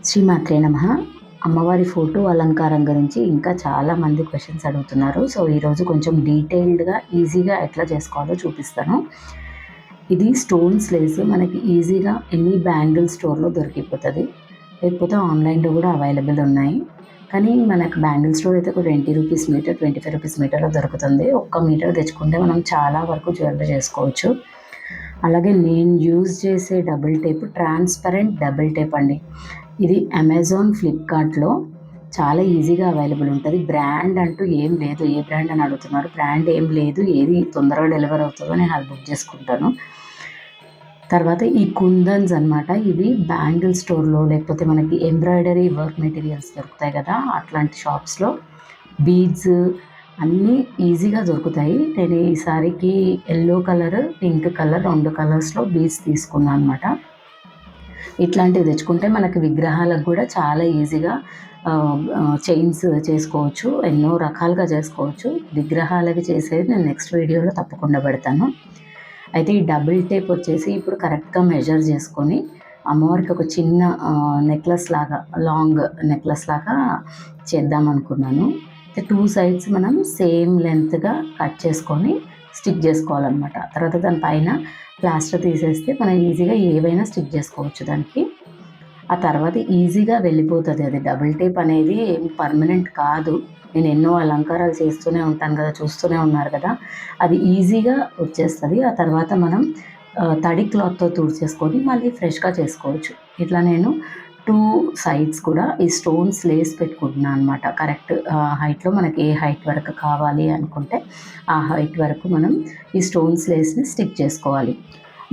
శ్రీమాత్రే నమ. అమ్మవారి ఫోటో అలంకారం గురించి ఇంకా చాలా మంది క్వశ్చన్స్ అడుగుతున్నారు. సో ఈరోజు కొంచెం డీటెయిల్డ్గా ఈజీగా ఎట్లా చేసుకోవాలో చూపిస్తాను. ఇది స్టోన్స్ లేస్ మనకి ఈజీగా ఎనీ బ్యాంగిల్ స్టోర్లో దొరికిపోతుంది. లేకపోతే ఆన్లైన్లో కూడా అవైలబుల్ ఉన్నాయి. కానీ మనకు బ్యాంగిల్ స్టోర్ అయితే ఒక twenty rupees meter twenty five rupees మీటర్లో దొరుకుతుంది. ఒక్క మీటర్ తెచ్చుకుంటే మనం చాలా వరకు జ్యువెలరీ చేసుకోవచ్చు. అలాగే నేను యూజ్ చేసే double tape transparent double tape అండి. ఇది అమెజాన్ ఫ్లిప్కార్ట్లో చాలా ఈజీగా అవైలబుల్ ఉంటుంది. బ్రాండ్ అంటూ ఏం లేదు. ఏ బ్రాండ్ అని అడుగుతున్నారు? బ్రాండ్ ఏం లేదు. ఏది తొందరగా డెలివర్ అవుతుందో నేను అది బుక్ చేసుకుంటాను. తర్వాత ఈ కుందన్స్ అనమాట ఇవి బ్యాంగిల్ స్టోర్లో లేకపోతే మనకి ఎంబ్రాయిడరీ వర్క్ మెటీరియల్స్ దొరుకుతాయి కదా? అట్లాంటి షాప్స్లో బీడ్స్ అన్నీ ఈజీగా దొరుకుతాయి. నేను ఈసారికి ఎల్లో కలర్ పింక్ కలర్ రెండు కలర్స్లో బీడ్స్ తీసుకున్నాను అనమాట ఇట్లాంటివి తెచ్చుకుంటే మనకి విగ్రహాలకు కూడా చాలా ఈజీగా చైన్స్ చేసుకోవచ్చు ఎన్నో రకాలుగా చేసుకోవచ్చు. విగ్రహాలకి చేసేది నేను నెక్స్ట్ వీడియోలో తప్పకుండా పెడతాను. అయితే ఈ డబుల్ టేప్ వచ్చేసి ఇప్పుడు కరెక్ట్గా మెజర్ చేసుకొని అమ్మవారికి ఒక చిన్న నెక్లెస్ లాగా లాంగ్ నెక్లెస్ లాగా చేద్దాం అనుకున్నాను టూ సైడ్స్ మనం సేమ్ లెంత్గా కట్ చేసుకొని స్టిక్ చేసుకోవాలన్నమాట. తర్వాత దానిపైన ప్లాస్టర్ తీసేస్తే మనం ఈజీగా ఏవైనా స్టిక్ చేసుకోవచ్చు దానికి. ఆ తర్వాత ఈజీగా వెళ్ళిపోతుంది అది. డబుల్ టేప్ అనేది ఏం పర్మనెంట్ కాదు. నేను ఎన్నో అలంకారాలు చేస్తూనే ఉంటాను కదా చూస్తూనే ఉన్నారు కదా. అది ఈజీగా వచ్చేస్తుంది. ఆ తర్వాత మనం తడి క్లాత్తో తుడిచేసుకొని మళ్ళీ ఫ్రెష్గా చేసుకోవచ్చు. ఇట్లా నేను టూ సైడ్స్ కూడా ఈ స్టోన్స్ లేస్ పెట్టుకుంటున్నాను అనమాట కరెక్ట్ హైట్లో మనకి ఏ హైట్ వరకు కావాలి అనుకుంటే ఆ హైట్ వరకు మనం ఈ స్టోన్స్ లేస్ని స్టిక్ చేసుకోవాలి.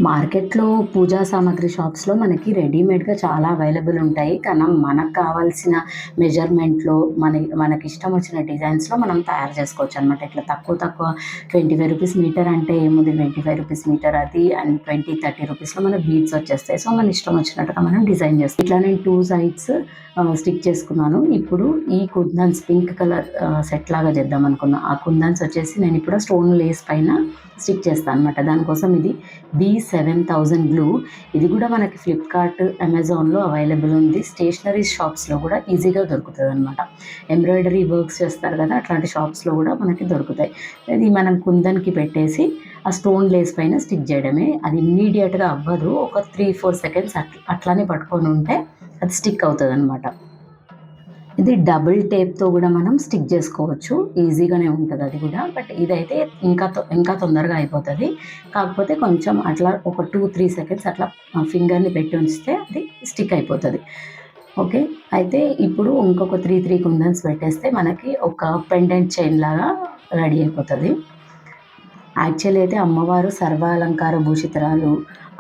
మార్కెట్లో పూజా సామాగ్రి షాప్స్లో మనకి రెడీమేడ్గా చాలా అవైలబుల్ ఉంటాయి. కానీ మనకు కావాల్సిన మెజర్మెంట్లో మన మనకి ఇష్టం వచ్చిన డిజైన్స్లో మనం తయారు చేసుకోవచ్చు అనమాట ఇట్లా తక్కువ తక్కువ ట్వంటీ ఫైవ్ రూపీస్ మీటర్ అంటే ఏముంది? ట్వంటీ ఫైవ్ రూపీస్ మీటర్ అది అండ్ ట్వంటీ థర్టీ రూపీస్లో మన బీడ్స్ వచ్చేస్తాయి. సో మన ఇష్టం వచ్చినట్టుగా మనం డిజైన్ చేస్తాం. ఇట్లా నేను టూ సైడ్స్ స్టిక్ చేసుకున్నాను. ఇప్పుడు ఈ కుందన్స్ పింక్ కలర్ సెట్ లాగా చేద్దాం అనుకున్నా. ఆ కుందన్స్ వచ్చేసి నేను ఇప్పుడు స్టోన్ లేస్ పైన స్టిక్ చేస్తాను అనమాట దానికోసం ఇది బీస్ సెవెన్ థౌజండ్ బ్లూ. ఇది కూడా మనకి ఫ్లిప్కార్ట్ అమెజాన్లో అవైలబుల్ ఉంది. స్టేషనరీ షాప్స్లో కూడా ఈజీగా దొరుకుతుంది అనమాట ఎంబ్రాయిడరీ వర్క్స్ చేస్తారు కదా అట్లాంటి షాప్స్లో కూడా మనకి దొరుకుతాయి. ఇది మనం కుందన్కి పెట్టేసి ఆ స్టోన్ లేస్ పైన స్టిక్ చేయడమే. అది ఇమ్మీడియట్గా అవ్వదు. ఒక త్రీ ఫోర్ సెకండ్స్ అట్లా అట్లానే పట్టుకొని ఉంటే అది స్టిక్ అవుతుంది అనమాట ఇది డబుల్ టేప్తో కూడా మనం స్టిక్ చేసుకోవచ్చు. ఈజీగానే ఉంటుంది అది కూడా. బట్ ఇదైతే ఇంకా ఇంకా తొందరగా అయిపోతుంది. కాకపోతే కొంచెం అట్లా ఒక టూ త్రీ సెకండ్స్ అట్లా ఫింగర్ని పెట్టి ఉంచితే అది స్టిక్ అయిపోతుంది. ఓకే అయితే ఇప్పుడు ఇంకొక త్రీ త్రీ కుందన్స్ పెట్టేస్తే మనకి ఒక పెండెంట్ చైన్ లాగా రెడీ అయిపోతుంది. యాక్చువల్లీ అయితే అమ్మవారు సర్వాలంకార భూషితరాలు.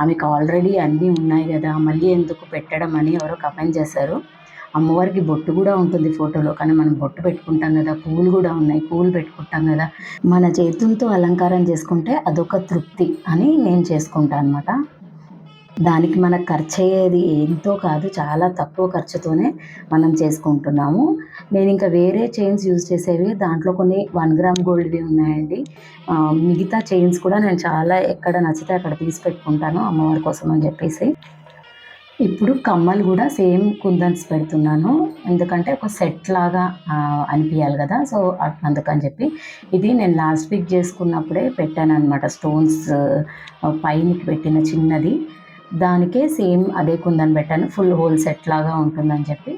ఆమెకు ఆల్రెడీ అన్నీ ఉన్నాయి కదా. మళ్ళీ ఎందుకు పెట్టడం అని ఎవరో కమెంట్ చేశారు. అమ్మవారికి బొట్టు కూడా ఉంటుంది ఫోటోలో కానీ మనం బొట్టు పెట్టుకుంటాం కదా పూలు కూడా ఉన్నాయి పూలు పెట్టుకుంటాం కదా. మన చేతులతో అలంకారం చేసుకుంటే అదొక తృప్తి అని నేను చేసుకుంటాను అనమాట దానికి మనకు ఖర్చు అయ్యేది ఎంతో కాదు చాలా తక్కువ ఖర్చుతోనే మనం చేసుకుంటున్నాము. నేను ఇంకా వేరే చైన్స్ యూజ్ చేసేవి దాంట్లో కొన్ని వన్ గ్రామ్ గోల్డ్వి ఉన్నాయండి. మిగతా చైన్స్ కూడా నేను చాలా ఎక్కడ నచ్చితే అక్కడ తీసి పెట్టుకుంటాను అమ్మవారి కోసం అని చెప్పేసి. ఇప్పుడు కమ్మలు కూడా సేమ్ కుందన్స్ పెడుతున్నాను. ఎందుకంటే ఒక సెట్ లాగా అనిపించాలి కదా. సో అందుకని చెప్పి ఇది నేను లాస్ట్ వీక్ చేసుకున్నప్పుడే పెట్టాను అనమాట స్టోన్స్ పైనకి పెట్టిన చిన్నది. దానికే సేమ్ అదే కుందని పెట్టాను. ఫుల్ హోల్ సెట్ లాగా ఉంటుందని చెప్పి.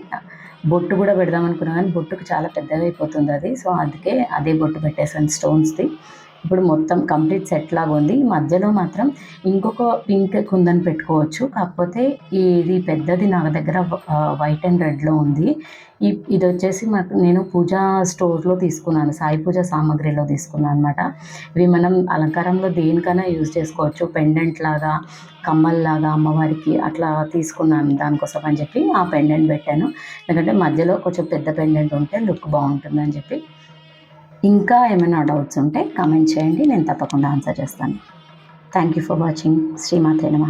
బొట్టు కూడా పెడదాం అనుకున్నాను కానీ బొట్టుకు చాలా పెద్దగా అయిపోతుంది అది. సో అందుకే అదే బొట్టు పెట్టేసాను స్టోన్స్ది. ఇప్పుడు మొత్తం కంప్లీట్ సెట్ లాగా ఉంది. మధ్యలో మాత్రం ఇంకొక పింక్ కుందని పెట్టుకోవచ్చు. కాకపోతే ఇది పెద్దది నా దగ్గర వైట్ అండ్ రెడ్లో ఉంది. ఈ ఇది వచ్చేసి మాకు నేను పూజా స్టోర్లో తీసుకున్నాను. సాయి పూజ సామాగ్రిలో తీసుకున్నాను అనమాట ఇవి మనం అలంకారంలో దేనికైనా యూజ్ చేసుకోవచ్చు. పెండెంట్ లాగా కమ్మల్లాగా అమ్మవారికి అట్లా తీసుకున్నాను దానికోసం అని చెప్పి ఆ పెండెంట్ పెట్టాను. ఎందుకంటే మధ్యలో కొంచెం పెద్ద పెండెంట్ ఉంటే లుక్ బాగుంటుందని చెప్పి ఇంకా ఏమైనా డౌట్స్ ఉంటే కామెంట్ చేయండి నేను తప్పకుండా ఆన్సర్ చేస్తాను. థ్యాంక్ యూ ఫర్ వాచింగ్ శ్రీమాతే నమ.